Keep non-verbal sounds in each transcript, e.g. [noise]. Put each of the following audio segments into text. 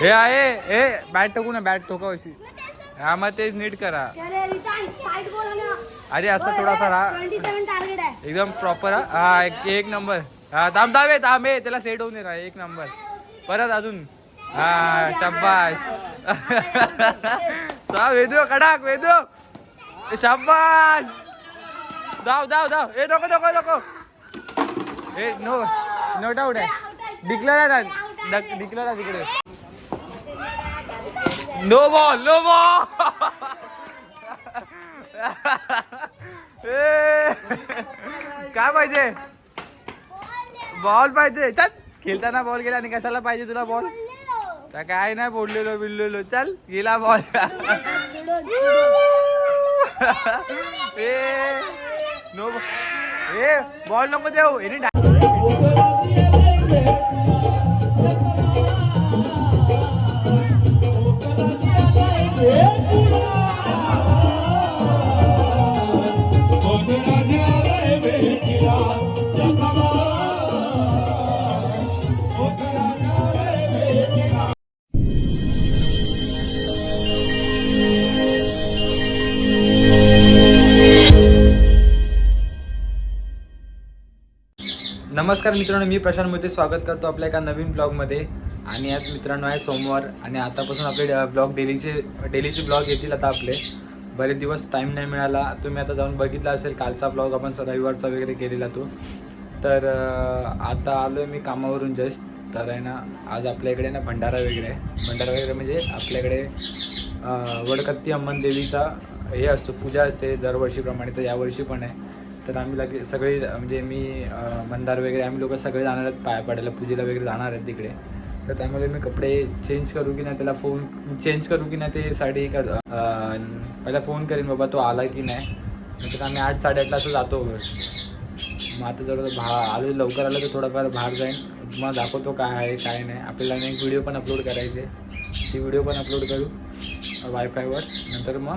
हे आहे हे बॅट टोकू ना बॅट टोका अशी हा मग तेच नीट करा. अरे असं थोडासा आहे. एकदम प्रॉपर हा एक नंबर हा थांब थांब ये थांब ये त्याला सेट होऊन राहा एक नंबर परत अजून. हा शब्बाश [laughs] सा वेदू कडाक वेदू शब्बाश धाव धाव धाव ए नको नको नको. ए नो नो डाऊट आहे. डिक्लेअर आहे ना डिक्लेअर आहे तिकडे नो बॉल नो बॉल काय पाहिजे? बॉल पाहिजे. चल. खेळताना बॉल गेला आणि कशाला पाहिजे तुला बॉल तर काय नाही बोललेलो बिललेलो. चल गेला बॉल [laughs] ए नो ए बॉल नको देऊ. Any Yeah. नमस्कार मित्रांनो मी प्रशांत मोदी स्वागत करतो आपल्या एका नवीन ब्लॉगमध्ये. आणि आज मित्रांनो आहे सोमवार आणि आतापासून आपले ब्लॉग डेलीचे डेलीचे ब्लॉग येतील आता आपले. बरेच दिवस टाईम नाही मिळाला. तुम्ही आता जाऊन बघितला असेल कालचा ब्लॉग आपण रविवारचा वगैरे केलेला तो. तर आता आलो आहे मी कामावरून जस्ट. तर आहे ना आज आपल्या इकडे ना भंडारा वगैरे. आहे भंडारा वगैरे म्हणजे आपल्याकडे वडकत्ती अम्मन देवीचा हे असतो पूजा असते दरवर्षीप्रमाणे तर यावर्षी पण आहे. तर आम्ही लगे सगळे म्हणजे मी मंदार वगैरे आम्ही लोक सगळे जाणार आहेत पाया पडायला पूजेला वगैरे जाणार आहेत तिकडे. तर त्यामुळे मी कपडे चेंज करू की नाही त्याला फोन चेंज करू की नाही ते साडी कर पहिला फोन करीन बाबा तो आला की नाही. नंतर आम्ही आठ साडेआठला असं जातो. मग आता जर भा आलो लवकर आलं तर थोडंफार बाहेर जाईन. मग दाखवतो काय आहे काय नाही. आपल्याला एक व्हिडिओ पण अपलोड करायचे. ती व्हिडिओ पण अपलोड करू वायफायवर नंतर मग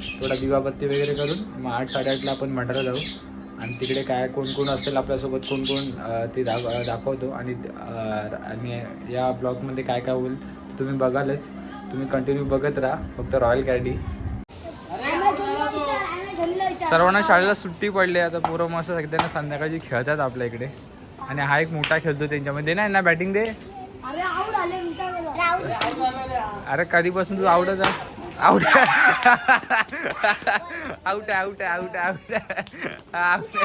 थोडा दिवाबत्ती वगैरे करून मग आठ साडेआठला आपण मंडळाला जाऊ. आणि तिकडे काय कोण कोण असेल आपल्यासोबत कोण कोण ते दाख दाखवतो. आणि आणि या ब्लॉगमध्ये काय काय होईल तुम्ही बघालच. तुम्ही कंटिन्यू बघत राहा. फक्त रॉयल कॅडी सर्वांना शाळेला सुट्टी पडली आता पोरं मस्त सगळ्यांना संध्याकाळची खेळतात आपल्या इकडे. आणि हा एक मोठा खेळतो त्यांच्यामध्ये. नाही ना बॅटिंग दे. अरे आऊट आले अरे कधीपासून तू आवडत out out out out out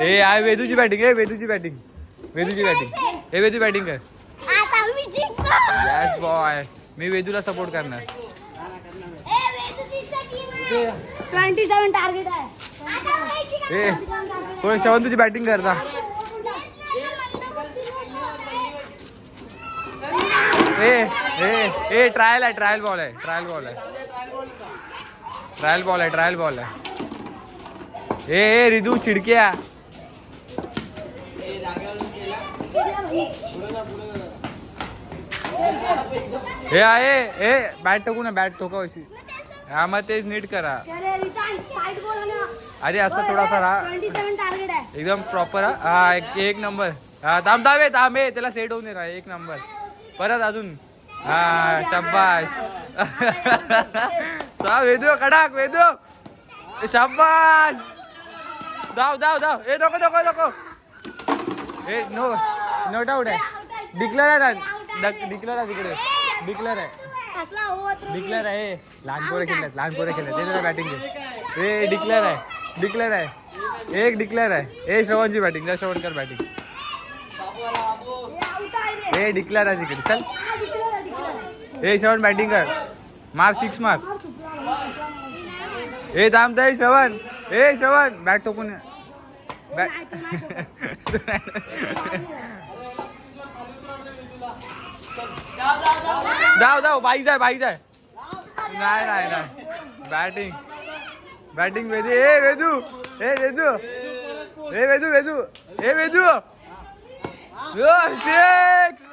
ए आय वेदूची बॅटिंग ए वेदूची बॅटिंग वेदूची बॅटिंग ए वेदू बॅटिंग कर यस बॉय मी वेदूला सपोर्ट करणार. ट्वेंटी सेवन टार्गेट आहे. कोण श्रवण तुझी बॅटिंग करता. ए ए ए ट्रायल आहे ट्रायल बॉल आहे ट्रायल बॉल आहे. ट्रायल बॉल आहे ट्रायल बॉल आहे. ए ए रिदू चिडक्या हे आहे ए बॅट टाकू ना बॅट ठोका अशी. हा मग तेच नीट करा. अरे असं थोडासा राहा एकदम प्रॉपर हा. एक नंबर हा थांब थांब ये आहे त्याला सेट होऊन राहा एक नंबर परत अजून. हा शब्बाश [laughs] सा वेदू कडाक वेदू. शाबाश धाव धाव धाव ए नको नको नको. ए नो नो डाऊट आहे. डिक्लेअर आहे डिक्लेअर आहे तिकडे. डिक्लेअर आहे. डिक्लेअर आहे. लहान पोरं खेळतात लहान पोरं खेळतात. ते बॅटिंग दे ए डिक्लेअर आहे. डिक्लेअर आहे. एक डिक्लेअर आहे. ए श्रवणची बॅटिंग जा श्रवण बॅटिंग ए डिक्लेअर आहे तिकडे चल. ए श्रवण बॅटिंग कर. मार सिक्स मार. ए थांबत ए श्रवण. ए श्रवण. बॅट टोकून बॅट धाव धाव बाईच आहे बाईच आहे नाही नाही नाही. Batting batting Vedu. ए वेदू. ए वेदू. ए वेदू वेदू. ए Vedu. Six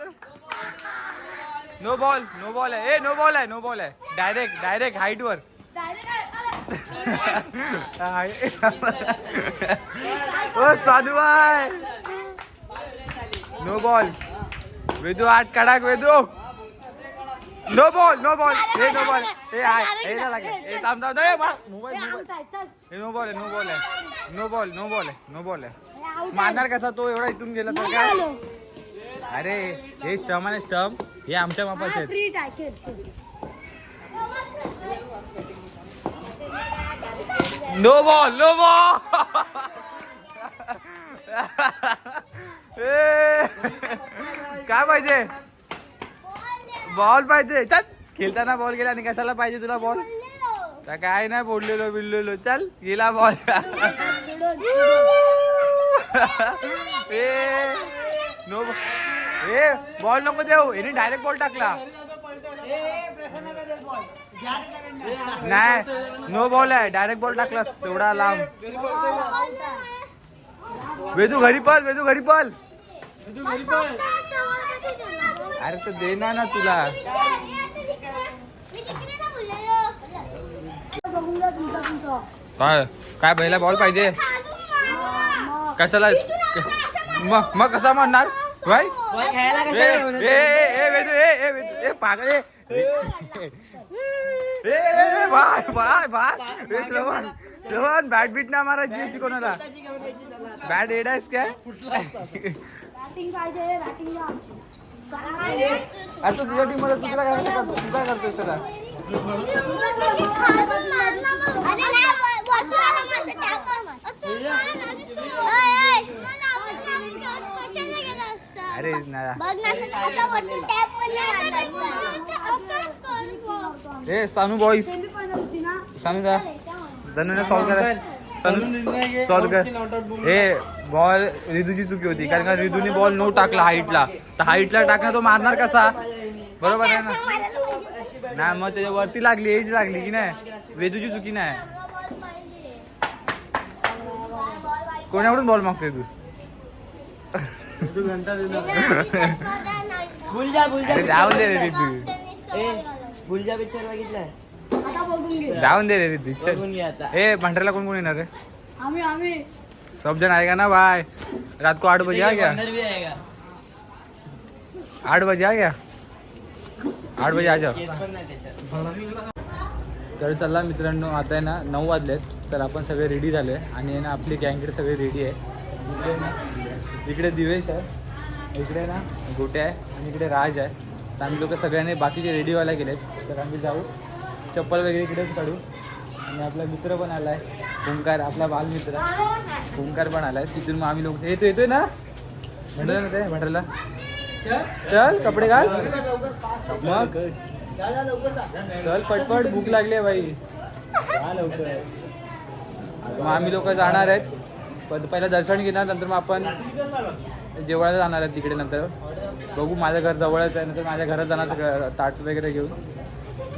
no ball no ball आहे. ए नो बॉल आहे नो बॉल आहे. डायरेक्ट डायरेक्ट हाईट वर. [laughs] ओ साधू बाय नो बॉल वेदू आठ कडक Vedu. No ball no ball हे नो बॉल हे आहे हे नाही लागेल. हे थांब थांब मोबाईल हे मोबाईल. हे नो बॉल आहे नो बॉल आहे नो बॉल नो बॉल आहे नो बॉल आहे. मारणार कसा तो? एवढा इथून गेला तर काय. अरे हे स्टम आणि स्टम. हे आमच्या मापाचे आहेत. नो बॉल नो बॉल काय पाहिजे? बॉल पाहिजे. चल खेळताना बॉल गेला आणि कशाला पाहिजे तुला बॉल? काय नाही बोललेलो बिललेलो. चल गेला बॉल. [laughs] ए नो ए बॉल नको देऊ. याने डायरेक्ट बॉल टाकला. नाही नो बॉल आहे. डायरेक्ट बॉल टाकलास. एवढा लांब. वेदू घरी पल वेदू घरी पल अरे तर देणार ना तुला. काय? काय पहिला बॉल पाहिजे. कशाला? मग मग कसा म्हणणार? भाई? ए ए ए वेदू ए ए वेदू ए पागल ए. ए ए, ए बाय बाय बाय ए श्रवण श्रवण बॅट बीट ना मारा जी शिकवणारा बॅट एड आहेस काय. आता तुझ्या टीममध्ये तुला काय करतो तू काय करतोय सदा अरे ना बघ ना असं वरती टॅप पण नाही मारला. ए सानू ना. सानू जा. जनूने सॉल्व करा. सानू सॉल्व कर. ए बॉल रिदूची चुकी होती. कारण का रिदूने बॉल नो टाकला हाईटला तर हाईटला टाकला तो मारणार कसा? बरोबर आहे ना. नाही मग त्याच्या वरती लागली एज लागली की नाही? वेदूची चुकी नाही. कोणाकडून बॉल मागतोय तू? अरे जाऊन दे रे रिदू ए पिक्चर बघितलाय आता बघून घे जाऊन दे रे चल. बघून घे आता. ए भंडाऱ्याला कोण कोण येणार रे आम्ही आम्ही. सब जन आएगा ना? भाई रात को आठ बजे आ गया. बंदर भी आएगा आठ बजे आ गया. आठ बजे आ जाओ. केस पण नाही त्याच्यात. तर चला मित्रांनो आता आहे ना नऊ वाजलेत तर आपण सगळे रेडी झाले आणि आहे ना आपली गँगेट सगळे रेडी आहे. इकडे दिवेश आहे इकडे ना गोटे आहे आणि इकडे राज आहे. तर आम्ही लोक सगळ्यांनी बाकीचे रेडी व्हायला गेलेत. तर आम्ही जाऊ चप्पल वगैरे इकडेच काढू. आणि आपला मित्र पण आला आहे ओंकार आपला बालमित्र. ओंकार पण आला आहे तिथून मग आम्ही लोक येतो येतोय ना? भंडारा ना ते भंडाराला चल कपडे घाल. मग? चल पटपट भूक लागली आहे बाई. मग आम्ही लोक जाणार आहेत. पण पहिलं दर्शन घेणार नंतर मग आपण जेवायला जाणार आहे तिकडे नंतर. बघू माझं घर जवळच आहे नंतर माझ्या घरात जाणार सगळं ताट वगैरे घेऊन.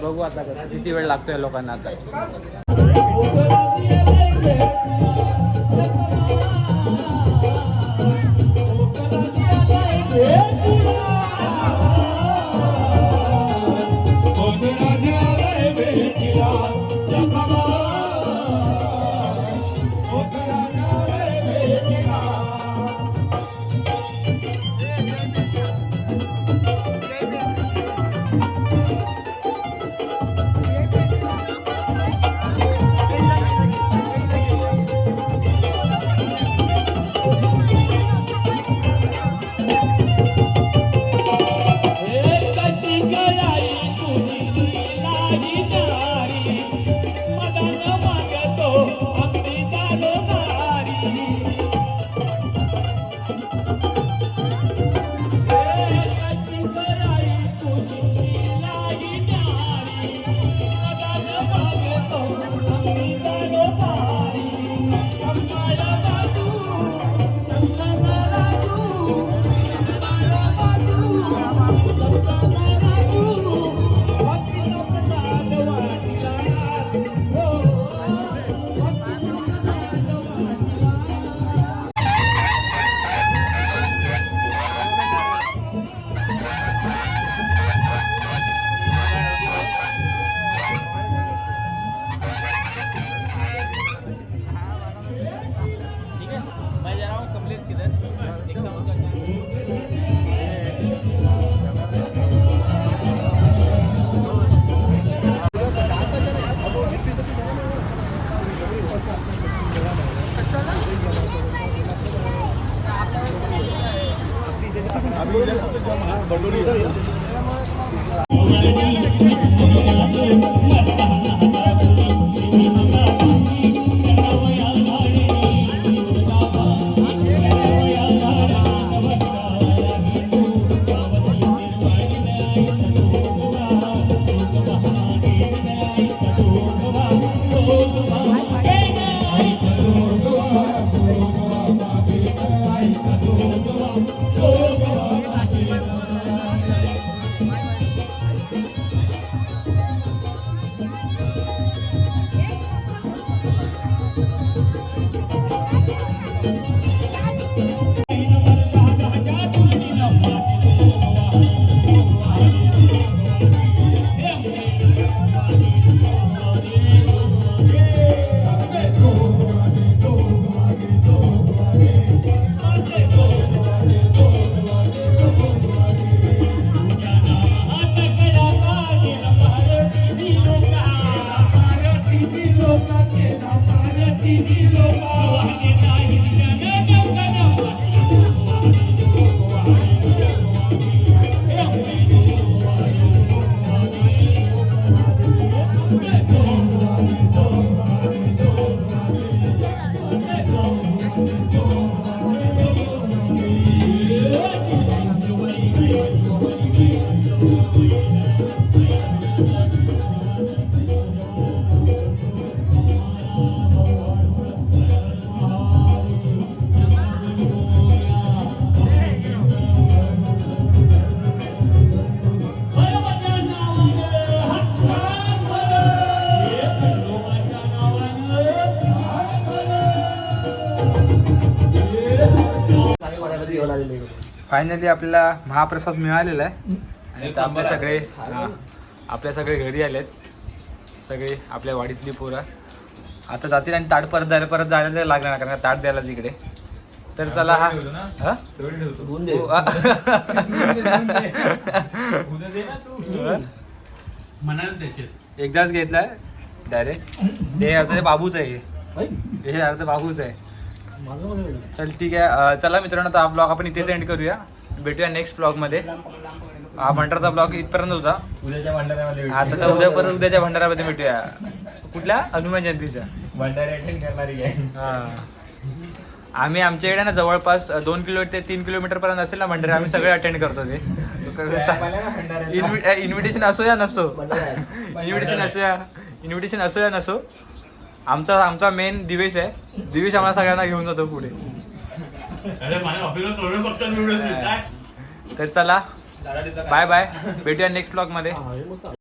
बघू आता कसं किती वेळ लागतो या लोकांना आता. फायनली आपल्याला महाप्रसाद मिळालेला आहे. आणि आता आपले सगळे हा, आपले सगळे घरी आलेत. सगळे आपल्या वाडीतली पोरं. आता जातील आणि ताट परत जायला परत जायला लागणार नाही, कारण ताट द्यायला तिकडे. तर चला हा. हा? हो, एकदाच घेतलाय. डायरेक्ट ते आता ते बाबूच आहे. हे. हे आता बाबूच आहे. चल ठीक आहे. चला मित्रांनो आता हा ब्लॉग आपण इथेच एंड करूया. भेटूया नेक्स्ट ब्लॉगमध्ये. हा भंडाराचा ब्लॉग इथपर्यंत होता. उद्याच्या भंडाऱ्यामध्ये आता तर उद्या परत उद्याच्या भंडारामध्ये भेटूया. कुठल्या? हनुमान जयंतीच्या. भंडारे अटेंड करणारी आहे. हा. आम्ही आमच्याकडे ना जवळपास दोन किलोमीटर ते तीन किलोमीटर पर्यंत असेल ना भंडारे आम्ही सगळे अटेंड करतो ते. [laughs] इन्व्हिटेशन असो या नसो. इन्व्हिटेशन असो या इन्व्हिटेशन असो या नसो. आमचा आमचा मेन दिवेश आहे. दिवेश आम्हाला सगळ्यांना घेऊन जातो पुढे. तर चला. बाय बाय भेटूया नेक्स्ट ब्लॉगमध्ये.